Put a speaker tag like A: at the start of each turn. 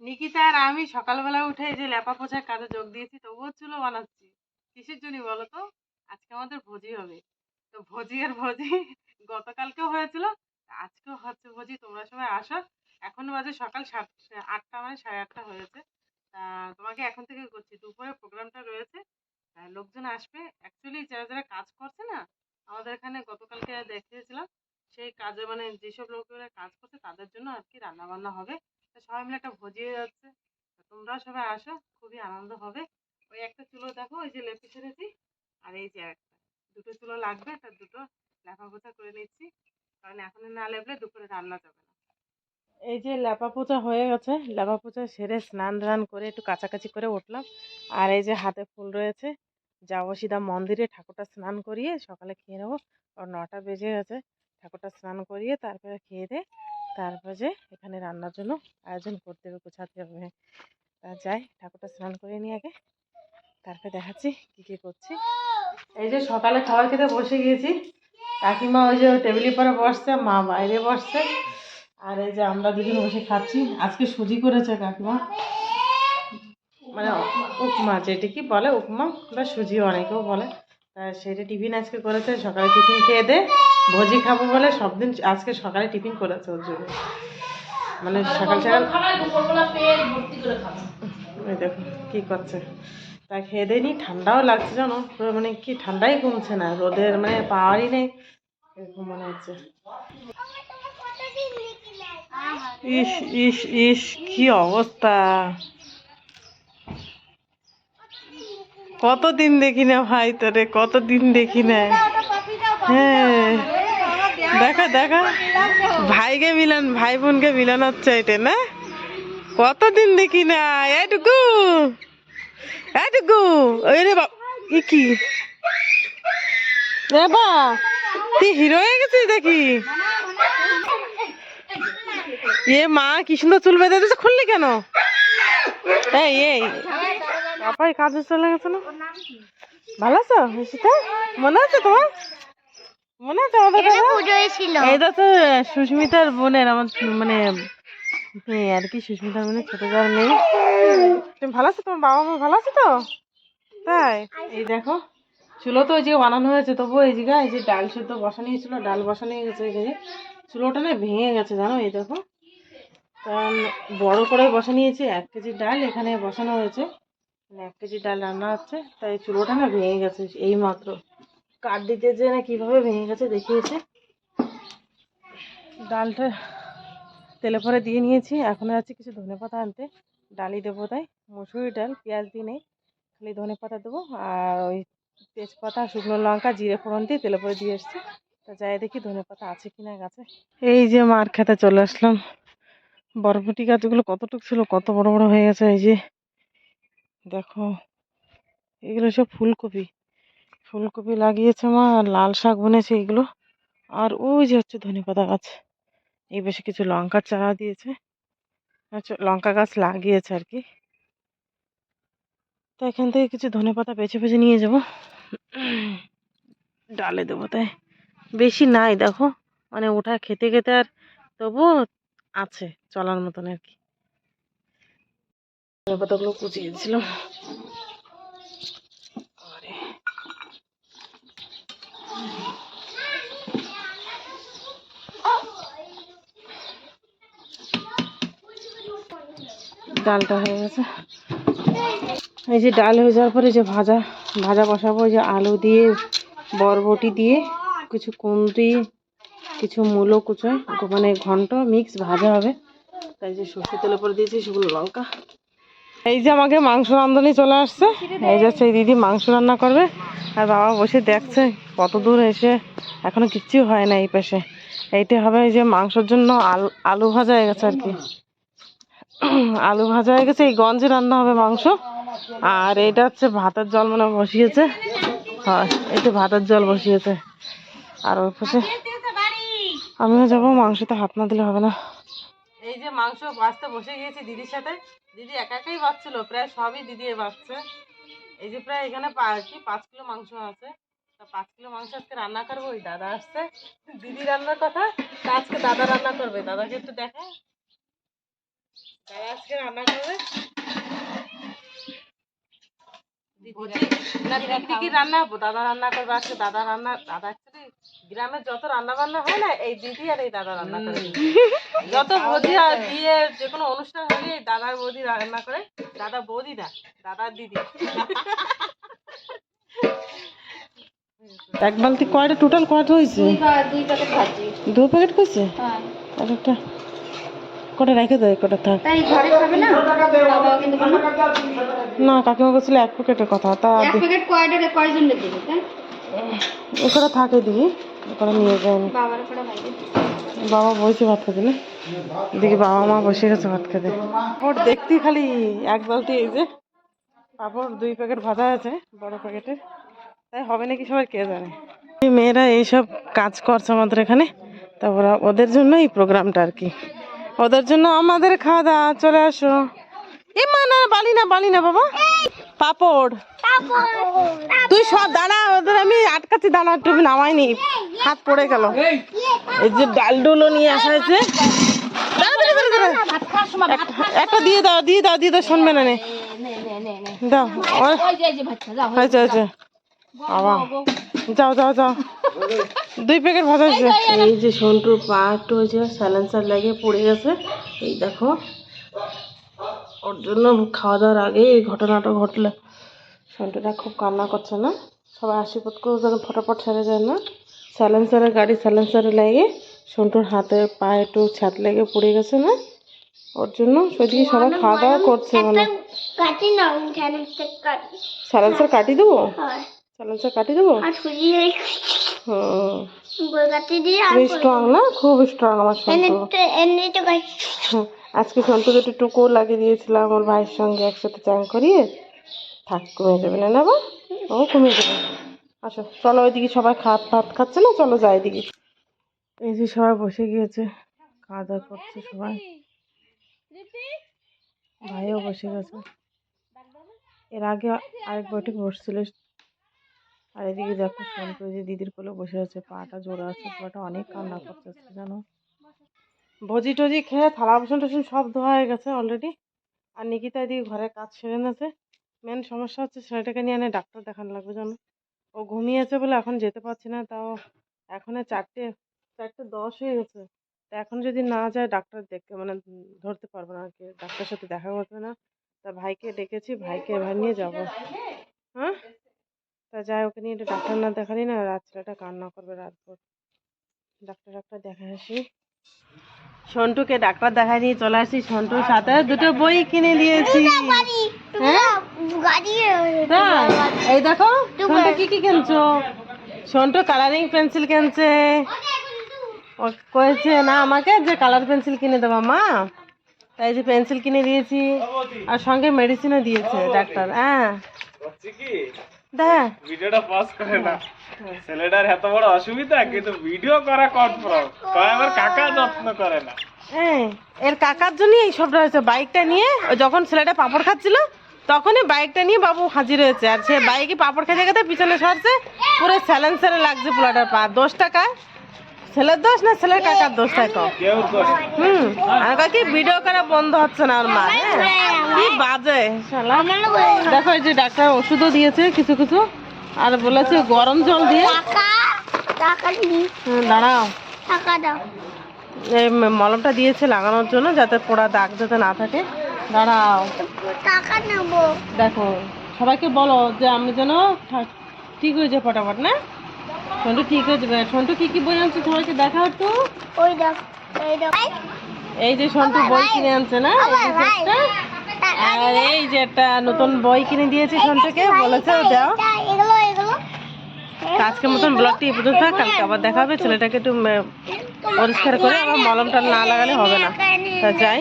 A: নিকিতা আর আমি সকালবেলা উঠে যে লেপা পোছার কাজে যোগ দিয়েছি, তবুও চুলো বানাচ্ছি। কিসের জন্য বলো তো? আজকে আমাদের ভোজি হবে। তো ভোজি আর ভোজি গতকালকেও হয়েছিল আজকেও হচ্ছে ভোজি, তোমরা সবাই আসো। এখন বাজে সকাল সাত, আটটা মানে সাড়ে আটটা হয়েছে। তোমাকে এখন থেকে করছি, দুপুরে প্রোগ্রামটা রয়েছে। লোকজন আসবে। অ্যাকচুয়ালি যারা যারা কাজ করছে না, আমাদের এখানে গতকালকে দেখিয়েছিলাম, সেই কাজে মানে যেসব লোকেরা কাজ করছে, তাদের জন্য আর কি রান্না বান্না হবে। সবাই মিলে একটা ভোজি হয়ে যাচ্ছে তো তোমরাও সবাই আসো, খুবই আনন্দ হবে। ওই একটা চুলো দেখো, ওই যে লেপে ছেড়েছি আর এই যে একটা। দুটো চুলো লাগবে, তা দুটো লেপা পোছা করে নিচ্ছি। কারণ এখন না লেপলে দুপুরে রান্না যাবে না। এই যে লেপা পোচা হয়ে গেছে লেপা পোচা সেরে স্নান ধান করে একটু কাছাকাছি করে উঠলাম। আর এই যে হাতে ফুল রয়েছে যাব সিধা মন্দিরে ঠাকুরটা স্নান করিয়ে সকালে খেয়ে নেব। আর নটা বেজে গেছে, ঠাকুরটা স্নান করিয়ে তারপরে খেয়ে দে। তারপরে যে এখানে রান্নার জন্য আয়োজন করতে হবে, গোছাতে হবে। তা যাই, ঠাকুরটা স্নান করে নিয়ে আগে। তারপরে দেখাচ্ছি কী কী করছি। এই যে সকালে খাবার খেতে বসে গিয়েছি। কাকিমা ওই যে টেবিলের পরে বসছে, মা বাইরে বসছে। আর এই যে আমরা দুজন বসে খাচ্ছি। আজকে সুজি করেছে কাকিমা। মানে উপমা যেটা কি বলে, উপমা বা সুজি অনেকেও বলে। তা সেটা টিফিন আজকে করেছে, সকালে টিফিন খেয়ে দে। ভোজি খাব বলে সব দিন আজকে সকালে টিফিন করেছে ওর জন্য। মানে সকাল সকাল ওই দেখো কী করছে? তা খেয়ে দেয়নি ঠান্ডাও লাগছে জানো? মানে কি ঠান্ডাই কমছে না রোদের মানে পাওয়ারই নেই। এরকম মনে হচ্ছে। ইস ইস ইস কি অবস্থা। কতদিন দেখি না ভাই তোরে কতদিন দেখি না। হ্যাঁ। দেখা দেখা। ভাইকে মিলন ভাই বোনকে মিলন হচ্ছে এটা, না? কতদিন দেখি না। এটুকু এটুকু ওই রে বাপ ই কি? এ বা, তুই হিরো হয়ে গেছিস দেখি। এ মা, কি সুন্দর চুল বেঁধে দিয়েছে, খুললি কেন? এই এই বাপাই কাজে চলে গেছে না? ভালো আছো? মনে আছে তোমার? মনে আছে আমাদের? এইটা তো সুস্মিতার বোনের আমার মানে মেয়ে আর কি সুস্মিতার বোনের ছোট যার মেয়ে। তুমি ভালো আছো? তোমার বাবা মা ভালো আছে তো? তাই? এই দেখো চুলো তো ওই যে বানানো হয়েছে তবু এই জায়গায় এই যে ডাল সেদ্ধ বসানো হয়েছিল ডাল বসানো হয়ে গেছে এই চুলোটা না ভেঙে গেছে জানো? এই দেখো। কারণ বড় করে বসা নিয়েছি এক কেজি ডাল এখানে বসানো হয়েছে। মানে এক কেজি ডাল রান্না হচ্ছে তাই চুলোটা না ভেঙে গেছে এই মাত্র। কাঠ দিতে যে না কীভাবে ভেঙে গেছে দেখিয়েছে। ডালটা তেলে পরে দিয়ে নিয়েছি, এখন আছে কিছু ধনে পাতা আনতে। ডালই দেবো তাই মসুরি ডাল, পেঁয়াজ দিয়ে নেই, খালি ধনে পাতা দেবো। আর ওই তেজপাতা, শুকনো লঙ্কা, জিরে ফোড়ন দিয়ে তেলে পরে দিয়ে এসছি। তা যাই দেখি ধনে পাতা আছে কিনা গাছে। এই যে মার খেতে চলে আসলাম। বরবটি গাছগুলো কতটুকু ছিল, কত বড় বড় হয়ে গেছে, এই যে দেখো। এগুলো সব ফুলকপি। ফুলকপি লাগিয়েছে মা, আর লাল শাক বুনেছে এগুলো। আর ওই যে হচ্ছে ধনেপাতা গাছ। এই বেশি কিছু লঙ্কার চারা দিয়েছে। আচ্ছা লঙ্কা গাছ লাগিয়েছে আর কি। তো এখান থেকে কিছু ধনেপাতা বেছে বেছে নিয়ে যাব। ডালে দেবো তাই। বেশি নাই দেখো। মানে ওটা খেতে খেতে আর তবুও আছে চলার মতন আর কি। ধনেপাতাগুলো কুচিয়ে দিয়েছিলাম। ডালটা হয়ে গেছে। এই যে ডাল হয়ে যাওয়ার পরে যে ভাজা ভাজা বসাবো যে আলু দিয়ে, বরবটি দিয়ে, কিছু কুঁদরি কিছু মূলো কুচোয় মানে ঘন্ট, মিক্স, ভাজা হবে। তাই যে সর্ষে তেলের উপরে দিয়েছি, সেগুলো লঙ্কা। এই যে আমাকে মাংস রাঁধুনি চলে আসছে। এই যে সেই দিদি মাংস রান্না করবে। আর বাবা বসে দেখছে, কত দূর এসে এখনও কিচ্ছু হয় না এই পাশে। এইটা হবে এই যে মাংসর জন্য আলু আলু ভাজা হয়ে গেছে আর কি। আলু ভাজা হয়ে গেছে, এই গঞ্জে রান্না হবে মাংস। আর এটা হচ্ছে ভাতের জল মানে বসিয়েছে। হয় এটা ভাতের জল বসিয়েছে। আর ওর পাশে আমিও যাব মাংসতে হাত না দিলে হবে না। এই যে মাংস বাঁচতে বসে গিয়েছি দিদির সাথে। দিদি একা একাই বাঁচছিল প্রায় সবই দিদি বাঁচছে এই যে প্রায় এখানে কি, পাঁচ কিলো মাংস আছে। তা পাঁচ কিলো মাংস আজকে রান্না করব, ওই দাদা আসছে। দিদি রান্নার কথা আজকে দাদা রান্না করবে। দাদাকে একটু দেখা। দাদা আজকে আজকে রান্না করবে। ভোজি না দিদি কি রান্না দাদা রান্না করবে। আজকে দাদা রান্না দাদা অ্যাকচুয়ালি গ্রামের যত রান্না বান্না হয় না এই দিদি আর এই দাদা রান্না করে। যত বৌদি আর বিয়ে যে কোনো অনুষ্ঠান হলে দাদার বৌদি রান্না করে। দাদা বৌদি না দাদার দিদি। এক বালতি কয়টা? টোটাল কয়টা হয়েছে?
B: দুই প্যাকেট ভাজি
A: দু প্যাকেট হয়েছে
B: হ্যাঁ।
A: আর একটা? কটা রেখে দেয় কটা থাক।
B: তাই ঘরে খাবে না?
A: কাকিমা বলছিল এক প্যাকেটের কথা তা
B: এক প্যাকেট কয়টা কয়জন দেবে তাই?
A: ও কটা থাকে দিদি ও কটা নিয়ে
B: ভাই
A: বাবা বসে ভাত খেতে না? দেখি বাবা মা বসে গেছে ভাত খেতে। ওর দেখতে খালি এক বালতি এই যে পাপড় দুই প্যাকেট ভাজা আছে বড় প্যাকেটের। তাই হবে নাকি সবার কে জানে? মেয়েরা এইসব কাজ করছে আমাদের এখানে তারপর ওদের জন্য এই প্রোগ্রামটা আর কি। ওদের জন্য আমাদের খাওয়া দাওয়া, চলে আসো। এ মা, না বালি না বালি না, বাবা। পাপড়। তুই সব দাঁড়া, ওদের আমি আটকাচ্ছি, দাঁড়া, একটু নামাইনি হাত পড়ে গেল। এই যে ডাল ডুলো নিয়ে আসা হয়েছে। একটা- দিয়ে দাও দিয়ে দাও দিয়ে দাও, শুনবে না নে। দাও হয়েছে। বাবা, যাও যাও যাও। দুই প্যাকেট ভাজা হয়েছে এই যে সন্টুর পা একটু হয়েছে স্যালেন্সার লেগে পড়ে গেছে। এই দেখো ওর জন্য খাওয়া দাওয়ার আগে এই ঘটনাটা ঘটলো। সন্টুটা খুব কান্না করছে না? সবাই আশীর্বাদ করে যেন ফটাফট সেরে যায় না। স্যালেন্সারের গাড়ি স্যালেন্সারে লেগে সন্টুর হাতে পায়ে একটু ছাদ লেগে পড়ে গেছে না? ওর জন্য সেদিকে সবাই খাওয়া দাওয়া করছে মানে স্যালেন্সার কাটি দেবো?
B: হয়।
A: স্যালেন্সার কাটি দেবো? খুবই স্ট্রং না? খুব স্ট্রং আমার হুম, আজকে সন্টুকে একটু টুকো লাগিয়ে দিয়েছিলাম আমার ভাইয়ের সঙ্গে একসাথে চান করিয়ে। থাক কমে যাবে না না বা ও কমে যাবে। আসো চলো ওইদিকে সবাই খাত ভাত খাচ্ছে না? চলো যাই এদিকে। এই যে সবাই বসে গিয়েছে খাওয়া দাওয়া করছে সবাই। ভাইও বসে গেছে। এর আগে আরেক বৈঠক বসছিল আর এদিকে দেখো সন্টু এই যে দিদির কোলে বসে আছে, পাটা জোড়া আছে পাটা অনেক কান্না করতেছে জানো? ভোজি টজি খেয়ে থালা, বাসন টাসন সব ধোয়া হয়ে গেছে অলরেডি আর নিকিতা এদিকে ঘরে কাজ সেরে নিয়েছে। মেন সমস্যা হচ্ছে ছেলেটাকে নিয়ে ডাক্তার দেখানো লাগবে, জানো? ও ঘুমিয়েছে বলে এখন যেতে পারছি না, তাও এখন চারটে চারটে দশ হয়ে গেছে। তা এখন যদি না যায়, ডাক্তার দেখতে মানে ধরতে পারব না আর কি, ডাক্তার সাথে দেখা করবে না। তা ভাইকে ডেকেছি, ভাইকে এবার নিয়ে যাব। হ্যাঁ? তা যাই ওকে নিয়ে একটু ডাক্তার না দেখালি না রাত ছেলেটা কান্না করবে রাতভর ডাক্তার ডাক্তার দেখা আসি। সন্টুকে ডাক্তার দেখায় নিয়ে চলে আসি। সন্টুর সাথে দুটো বই কিনে দিয়েছি। হ্যাঁ? এই দেখো সন্টু কি কি কিনছো? সন্টু কালারিং পেন্সিল কিনছে। ও কয়েছে না আমাকে যে কালার পেন্সিল কিনে দেবা মা। তাই যে পেন্সিল কিনে দিয়েছি। আর সঙ্গে মেডিসিনও দিয়েছে ডাক্তার হ্যাঁ। দেখ।
C: ভিডিওটা পজ করে না। ছেলেটার এত বড় অসুবিধা কিন্তু ভিডিও করা কনফার্ম কয় আমার কাকা যত্ন করে না।
A: হ্যাঁ এর কাকার এই সবটা হয়েছে। বাইকটা নিয়ে যখন ছেলেটা পাপড় খাচ্ছিল তখনই বাইকটা নিয়ে বাবু হাজির হয়েছে। আর সে বাইকে পাপড় খেতে খেতে পিছনে সরছে। পুরো স্যালেন্সারে লাগছে পোলাটার পা। দশ টাকা ছেলের দোষ না ছেলের কাকার দোষ
C: দোষ?
A: হুম আর কয় কি ভিডিও করা বন্ধ হচ্ছে না ওর মা হ্যাঁ? কি বাজে? দেখো এই যে ডাক্তার ওষুধও দিয়েছে কিছু কিছু আর বলেছে গরম জল দিয়ে।
B: টাকা টাকা নি
A: হুম, দাঁড়াও। এই মলমটা দিয়েছে লাগানোর জন্য যাতে পোড়া দাগ যাতে না থাকে। দাঁড়াও। দেখো সবাইকে বলো যে আমি যেন ঠিক হয়ে যায় ফটাফট না? সন্টু ঠিক যাবে। সন্টু কি কি বই আনছে? সবাইকে দেখাও একটু।
B: ওই দেখ এই দেখ।
A: এই যে সন্টু বই কিনে আনছে না? আর এই যে একটা নতুন বই কিনে দিয়েছি সন্টুকে। বলেছে দাও।
B: এগুলো এগুলো
A: তো আজকের মতন ব্লগটি এই পর্যন্ত থাক। কালকে আবার দেখা হবে। ছেলেটাকে একটু পরিষ্কার করে আবার মলমটা না লাগালে হবে না। তা যাই।